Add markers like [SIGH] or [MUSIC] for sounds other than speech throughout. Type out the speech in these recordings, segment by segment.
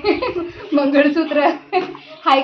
[LAUGHS] मंगळसूत्र. हाय.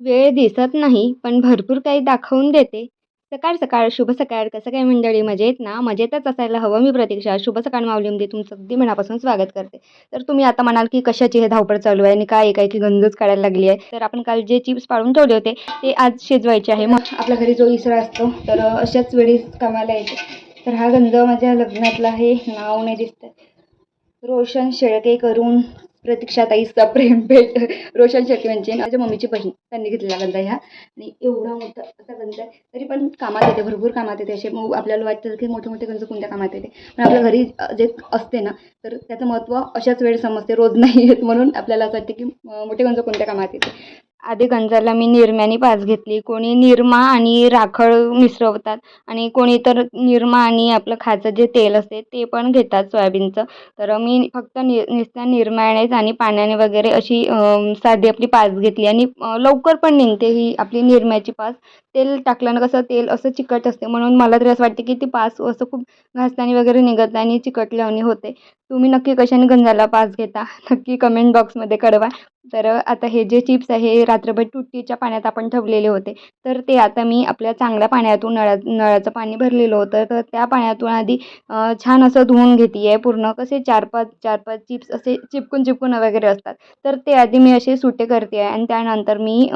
वेळ दिसत नाही पण भरपूर काही दाखवून देते. सकाळ सकाळ शुभ सकाळ कसं काय मंडळी? मजेत ना? मजेतच असायला हवं मी प्रतीक्षा. शुभ सकाळ माऊलीमध्ये तुमचं अगदी मनापासून स्वागत करते. तर तुम्ही आता म्हणाल की कशाची हे धावपळ चालू आहे आणि काय काय की गंजच काढायला लागली आहे? तर आपण काल जे चिप्स पाळून ठेवले होते ते आज शिजवायचे आहे. मग आपल्या घरी जो इसरा असतो तर अशाच वेळी कामाला येते तर हा गंज माझ्या लग्नातला हे नाव नाही दिसतं रोशन शेळके करून प्रतीक्षाताईचा प्रेम भेट रोशन शेट्टी म्हणजे माझ्या मम्मीची बहीण त्यांनी घेतलेला गंध ह्या आणि एवढा मोठा असा गंध आहे तरी पण कामात येते भरपूर कामात येते. असे आपल्याला वाटतं की मोठे मोठे गंज कोणत्या कामात येते? पण आपल्या घरी जे असते ना तर त्याचं महत्त्व अशाच वेळ समजते. रोज नाही येत म्हणून आपल्याला असं वाटते की मोठे गंज कोणत्या कामात येते? आधी गंजाला मी निरम्याने पाच घेतली. कोणी निरमा आणि राखळ मिसळवतात आणि कोणी तर निरमा आणि आपलं खायचं जे तेल असते ते पण घेतात सोयाबीनचं. तर मी फक्त नि नुसत्या निरम्यानेच आणि पाण्याने वगैरे अशी साधी आपली पाच घेतली. आणि लवकर पण निघते ही आपली निरम्याची पाच तेल टाकल्यानं कसं तेल असं चिकट असते म्हणून मला तरी असं वाटते की ती पाच असं खूप घासतानी वगैरे निघत नाही आणि चिकटल्याने होते. तुम्ही नक्की कशाने गंजाला पास घेता? नक्की कमेंट बॉक्समध्ये कळवा. तर आता हे जे चिप्स आहे रात्रभर टुट्टीच्या पाण्यात आपण ठेवलेले होते. तर ते आता मी आपल्या चांगल्या पाण्यातून नळा नळाचं पाणी भरलेलं होतं. तर त्या पाण्यातून आधी छान असं धुवून घेते आहे पूर्ण कसे चार पाच चार पाच चिप्स असे चिपकून चिपकून वगैरे असतात. तर ते आधी मी असे सुटे करते आहे आणि त्यानंतर मी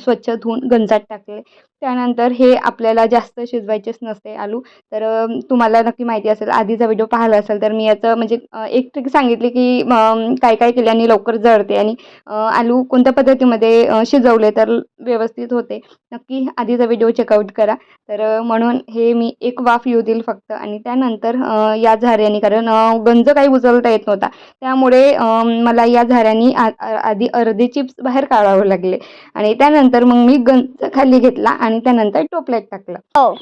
स्वच्छ धुवून गंजात टाकले. त्यानंतर हे आपल्याला जास्त शिजवायचेच नसते आलू. तर तुम्हाला नक्की माहिती असेल आधीचा व्हिडिओ पाहिला असेल तर मी याचं म्हणजे एक ट्रिक सांगितली की काय काय केल्याने लवकर जळते आणि आलू कोणत्या पद्धतीमध्ये शिजवले तर व्यवस्थित होते. नक्की आधीचा व्हिडिओ चेकआउट करा. तर म्हणून हे मी एक वाफ येऊ देईल फक्त आणि त्यानंतर या झाऱ्याने कारण गंज काही उचलता येत नव्हता. त्यामुळे मला या झाऱ्याने आ आधी अर्धे चिप्स बाहेर काढावे लागले आणि त्यानंतर मग मी गंज खाली घेतला आणि त्यानंतर टोपल्यात टाकलं. हो.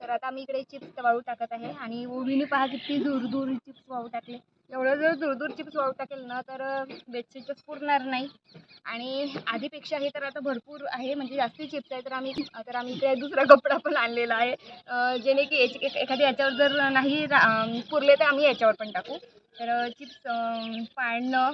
तर आता मी इकडे चिप्स वाळू टाकत आहे आणि ओवीने पहा किती दूर दूर चिप्स वाळू टाकले. एवढं जर दूर दूर चिप्स वाळू टाकेल ना तर बेडशीटच पुरणार नाही. आणि आधीपेक्षा हे तर आता भरपूर आहे म्हणजे जास्ती चिप्स आहे तर आम्ही तर आम्ही इकडे दुसरा कपडा पण आणलेला आहे. जेणे की याची एखाद्या याच्यावर जर नाही पुरले तर आम्ही याच्यावर पण टाकू. तर चिप्स पाळणं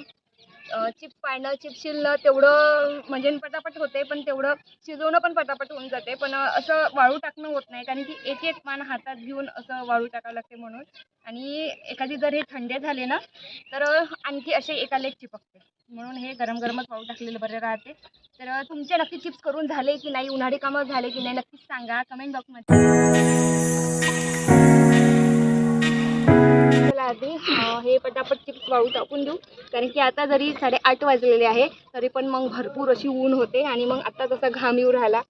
चिप्स पाळणं चिप्स शिलणं तेवढं म्हणजे पटापट होते पण तेवढं शिजवणं पण पटापट होऊन जाते पण असं वाळू टाकणं होत नाही कारण की एक एक पान हातात घेऊन असं वाळू टाकावं लागते म्हणून. आणि एखादी जर हे थंडे झाले ना तर आणखी असे एकाला एक चिपकते म्हणून हे गरम गरमच वाळू टाकलेलं बरे राहते. तर तुमचे नक्की चिप्स करून झाले की नाही? उन्हाळी कामं झाले की नाही? नक्कीच सांगा. कमेंट बॉक्समध्ये आधी हे पटापट चिप्स वाळू टाकून देऊ. कारण की आता जरी साडेआठ वाजलेले आहे तरी पण मग भरपूर अशी ऊन होते आणि मग आता जसा घाम येऊ राहिला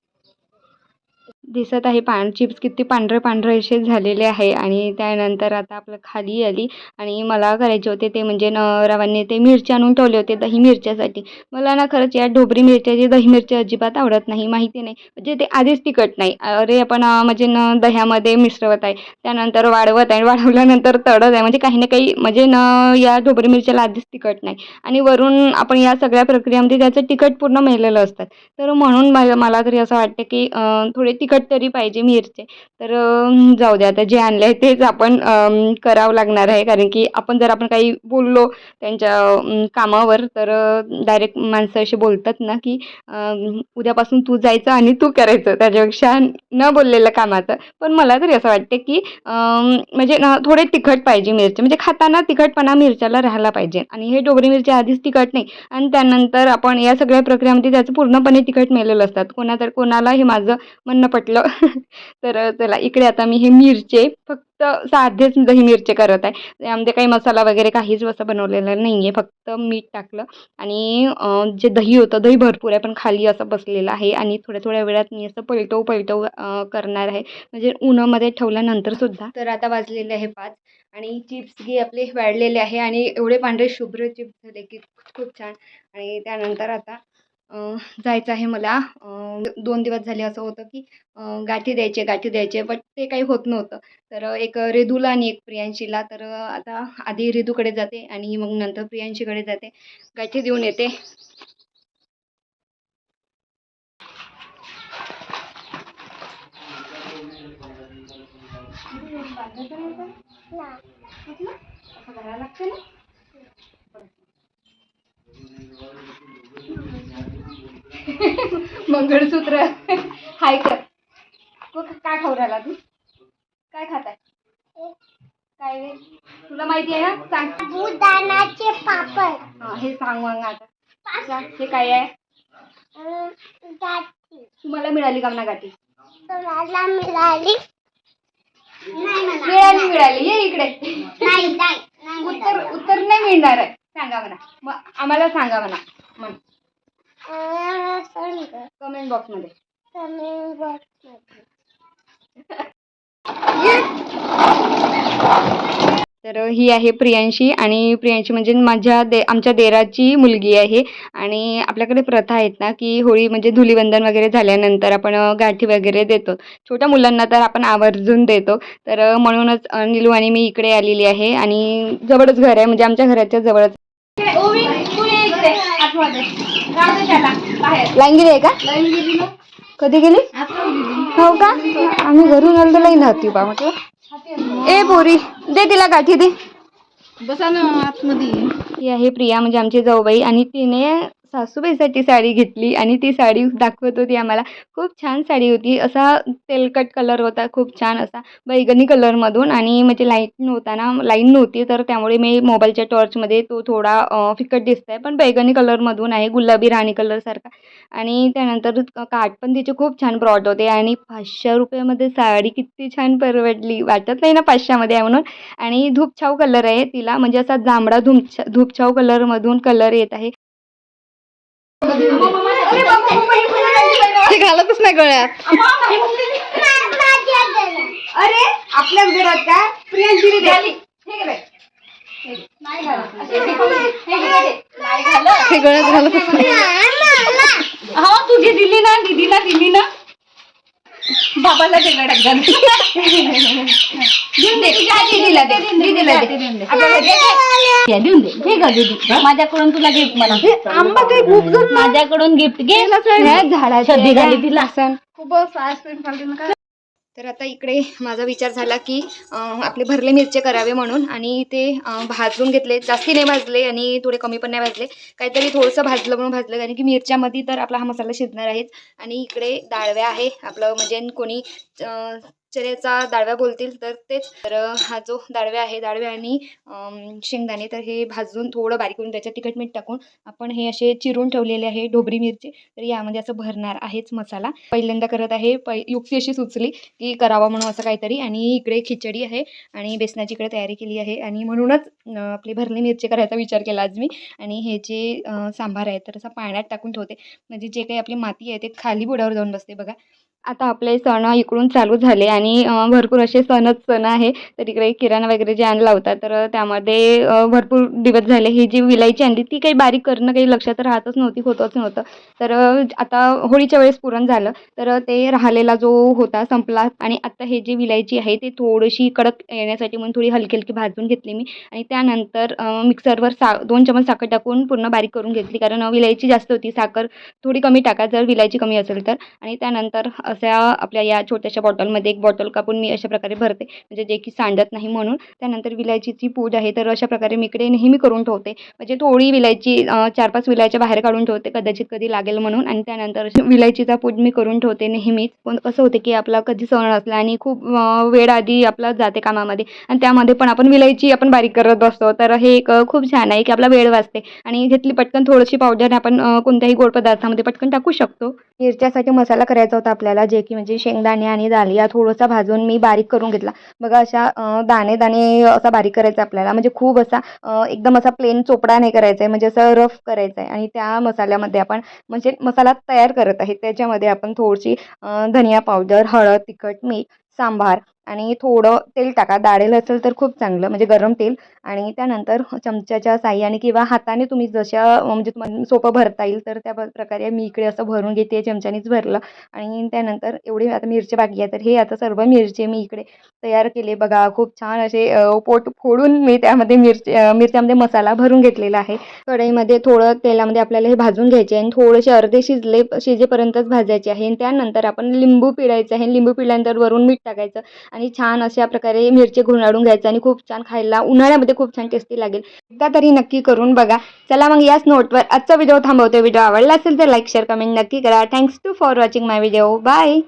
दिसत आहे. पान चिप्स किती पांढरे पांढरे असे झालेले आहे आणि त्यानंतर आता आपलं खाली आली आणि मला करायचे होते ते म्हणजे न ते मिरची आणून ठेवले होते दही मिरच्यासाठी. मला ना खरंच या ढोबरी मिरच्याची दही मिरची अजिबात आवडत नाही माहिती नाही. म्हणजे ते आधीच तिखट नाही. अरे आपण म्हणजे न दह्यामध्ये मिसळत आहे. त्यानंतर वाढवत आहे. वाढवल्यानंतर तळत आहे. म्हणजे काही ना काही म्हणजे न या ढोबरी मिरच्याला आधीच तिखट नाही. आणि वरून आपण या सगळ्या प्रक्रियेमध्ये त्याचं तिखट पूर्ण मेलेलं असतात तर म्हणून मला मला तरी असं वाटतं की थोडे तिखट तरी पाहिजे मिरचे. तर जाऊ द्या आता जे आणलं आहे तेच आपण करावं लागणार आहे. कारण की आपण जर आपण काही बोललो त्यांच्या कामावर तर डायरेक्ट माणसं असे बोलतात ना की उद्यापासून तू जायचं आणि तू करायचं. त्याच्यापेक्षा न बोललेलं कामाचं. पण मला तरी असं वाटते की म्हणजे ना थोडे तिखट पाहिजे मिरचे. म्हणजे खाताना तिखटपणा मिरच्याला राहायला पाहिजे. आणि हे डोबरी मिरची आधीच तिखट नाही. आणि त्यानंतर आपण या सगळ्या प्रक्रियेमध्ये त्याचं पूर्णपणे तिखट मेलेलं असतात. कोणा तर कोणाला हे माझं म्हणणं पटलं [LAUGHS] तर चला इकडे आता मी हे मिरचे फक्त साधेच दही मिरचे करत आहे. यामध्ये काही मसाला वगैरे काहीच असं बनवलेला नाही आहे फक्त मीठ टाकलं. आणि जे दही होतं दही भरपूर आहे पण खाली असं बसलेलं आहे. आणि थोड्या थोड्या वेळात मी असं पलटव पलटव करणार आहे. म्हणजे उन्हामध्ये ठेवल्यानंतर सुद्धा. तर आता वाजलेले आहे पाच. आणि चिप्स घे आपले वाढलेले आहे. आणि एवढे पांढरे शुभ्र चिप्स झाले की खूप छान. आणि त्यानंतर आता जायचं आहे मला. दोन दिवस झाले असं होतं की गाठी द्यायचे गाठी द्यायचे बट ते काही होत नव्हतं. तर एक रेदूला आणि एक प्रियांशीला तर आता आधी रेदूकडे जाते आणि मग नंतर प्रियांशीकडे जाते. गाठी देऊन येते. ना मंगळसूत्र. हाय कर. काय खाऊ राहिला तू. काय खाताय? काय रे? तुला माहिती आहे ना? सांग. साबुदाण्याचे पापड. हा, हे सांग मग आता. हे काय आहे? तुम्हाला मिळाली का म्हणा गाठी? तुम्हाला मिळाली. मिळाली मिळाली. ये इकडे. उत्तर. उत्तर नाही मिळणार आहे. सांगा म्हणा. मग आम्हाला सांगा म्हणा. म्हण अं, सांग कमेंट box मध्ये. तर ही आहे प्रियांशी आणि प्रियांशी म्हणजे माझ्या दे आमच्या देराची मुलगी आहे आणि आपल्याकडे प्रथा आहेत ना की होळी म्हणजे धुलीवंदन वगैरे झाल्यानंतर आपण गाठी वगैरे देतो. छोट्या मुलांना तर आपण आवर्जून देतो. तर म्हणूनच निलू आणि मी इकडे आलेली आहे आणि जवळच घर आहे. म्हणजे आमच्या घराच्या जवळच. लाईन गेली आहे का? कधी गेली? हो का? आम्ही घरून आलो तर लाईन होती बा म्हटलं. ए पोरी दे तिला गाठी दे. बसा ना आतमध्ये. ही आहे प्रिया म्हणजे आमची जाऊबाई आणि तिने सासूबाईसाठी साडी घेतली आणि ती साडी दाखवत होती आम्हाला. खूप छान साडी होती. असा तेलकट कलर होता. खूप छान असा बैगनी कलरमधून आणि म्हणजे लाइट नव्हता ना लाईन नव्हती. तर त्यामुळे मी मोबाईलच्या टॉर्चमध्ये तो थोडा फिकट दिसत आहे पण बैगनी कलरमधून आहे. गुलाबी राणी कलरसारखा आणि त्यानंतर काठ पण तिचे खूप छान ब्रॉड होते. आणि पाचशे रुपयामध्ये साडी किती छान परवडली. वाटत नाही ना पाचशेमध्ये आहे म्हणून. आणि धूपछाव कलर आहे तिला. म्हणजे असा जांभळा धूप धूपछाव कलरमधून कलर येत आहे. ते घालतच नाही गळ्यात. अरे आपल्याच घरात का? प्रियांशी झाली हे घालत. घालत. गळ्यात घालतच नाही. हो तुझी दिली ना दीदीला दिली ना. बाबाला ते गड्यात घाल [LAUGHS] देऊन दे दीदीला दे दीदीला दे आता हे घे. या, देऊन दे. घे ग दीदी. माझ्याकडून तुला गिफ्ट मला. आंबा काही खूप जण माझ्याकडून गिफ्ट घे. झाडाची सर्दी झाली तिला. खूप आईस्क्रीम खाल्ली ना काय? तर आता इकडे माझा विचार झाला की आपले भरले मिरचे करावे म्हणून आणि ते भाजून घेतले. जास्ती नाही भाजले आणि थोडे कमी पण नाही भाजले. काहीतरी थोडंसं भाजलं म्हणून भाजलं. कारण की मिरच्यामध्ये तर आपला हा मसाला शिजणार आहेच. आणि इकडे डाळव्या आहे. आपलं म्हणजे कोणी चण्याचा दाळव्या बोलतील तर तेच. तर हा जो दाळव्या आहे दाळव्या आणि शेंगदाणे तर हे भाजून थोडं बारीक करून त्याच्यात तिखट मीठ टाकून आपण हे असे चिरून ठेवलेले आहे ढोबरी मिरची. तर यामध्ये असं भरणार आहेच मसाला. पहिल्यांदा करत आहे पै युक्ती अशी सुचली की करावा म्हणून असं काहीतरी. आणि इकडे खिचडी आहे आणि बेसनाची इकडे तयारी केली आहे. आणि म्हणूनच आपली भरली मिरची करायचा विचार केला आज मी. आणि हे जे सांभार सांबार आहे तर असं पाण्यात टाकून ठेवते. म्हणजे जे काही आपली माती आहे ते खाली बुडावर जाऊन बसते बघा. आता आपले सण इकडून चालू झाले आणि भरपूर असे सणच सण आहे. तर इकडे किराणा वगैरे जे आणला होता तर त्यामध्ये भरपूर दिवस झाले. ही जी विलायची आणली ती काही बारीक करणं काही लक्षात राहतच नव्हती होतच नव्हतं. तर आता होळीच्या वेळेस पुरण झालं. तर ते राहिलेला जो होता संपला. आणि आता हे जी विलायची आहे ते थोडीशी कडक येण्यासाठी म्हणून थोडी हलकी हलकी भाजून घेतली मी. आणि त्यानंतर मिक्सरवर सा दोन चमच साखर टाकून पूर्ण बारीक करून घेतली. कारण विलायची जास्त होती. साखर थोडी कमी टाका जर विलायची कमी असेल तर. आणि त्यानंतर अशा आपल्या या छोट्याशा बॉटलमध्ये एक बॉटल कापून मी अशा प्रकारे भरते. म्हणजे जे की सांडत नाही म्हणून. त्यानंतर विलायचीची पूड आहे तर अशा प्रकारे मी इकडे नेहमी करून ठेवते. म्हणजे थोडी विलायची चार पाच विलायच्या बाहेर काढून ठेवते कदाचित कधी लागेल म्हणून. आणि त्यानंतर अशी विलायचीचा पूड मी करून ठेवते नेहमीच. पण कसं होते की आपला कधी सण असला आणि खूप वेळ आधी आपला जाते कामामध्ये. आणि त्यामध्ये पण आपण विलायची आपण बारीक करत असतो तर हे एक खूप छान आहे की आपला वेळ वाचते. आणि घेतली पटकन थोडीशी पावडर आपण कोणत्याही गोड पदार्थामध्ये पटकन टाकू शकतो. मिरच्यासाठी मसाला करायचा होता आपल्याला. जे की म्हणजे शेंगदाणे आणि दालिया थोडंसा भाजून मी बारीक करून घेतला. बघा अशा दाणे दाणे असा बारीक करायचा आपल्याला. म्हणजे खूप असा एकदम असा प्लेन चोपडा नाही करायचा आहे. म्हणजे असं रफ करायचा आहे. आणि त्या मसाल्यामध्ये आपण म्हणजे मसाला तयार करत आहे. त्याच्यामध्ये आपण थोडीशी धनिया पावडर हळद तिखट मीठ सांबार आणि थोडं तेल टाका. दाळेल असेल तर खूप चांगलं म्हणजे गरम तेल. आणि त्यानंतर चमच्याच्या साह्याने किंवा हाताने तुम्ही जशा म्हणजे तुम्हाला सोपं भरता येईल तर त्या प्रकारे मी इकडे असं भरून घेते चमच्यानेच भरलं. आणि त्यानंतर एवढे आता मिरची बाकी आहे तर हे आता सर्व मिरचे मी इकडे तयार केले. बघा खूप छान असे पोट फोडून मी त्यामध्ये मिरची मिरच्यामध्ये मसाला भरून घेतलेला आहे. कढईमध्ये थोडं तेलामध्ये आपल्याला हे भाजून घ्यायचे आहे आणि थोडेसे अर्धे शिजले शिजेपर्यंतच भाजायचे आहे. आणि त्यानंतर आपण लिंबू पिळायचं आहे. लिंबू पिळल्यानंतर वरून मीठ टाकायचं. आणि छान अशा प्रकारे मिरची घुणाडून घ्यायचं आणि खूप छान खायला उन्हाळ्यामध्ये खूप छान टेस्टी लागेल. एकदा तरी नक्की करून बघा. चला मग याच नोटवर आजचा व्हिडिओ थांबवतो. व्हिडिओ आवडला असेल तर लाईक शेअर कमेंट नक्की करा. Thanks to for watching my video bye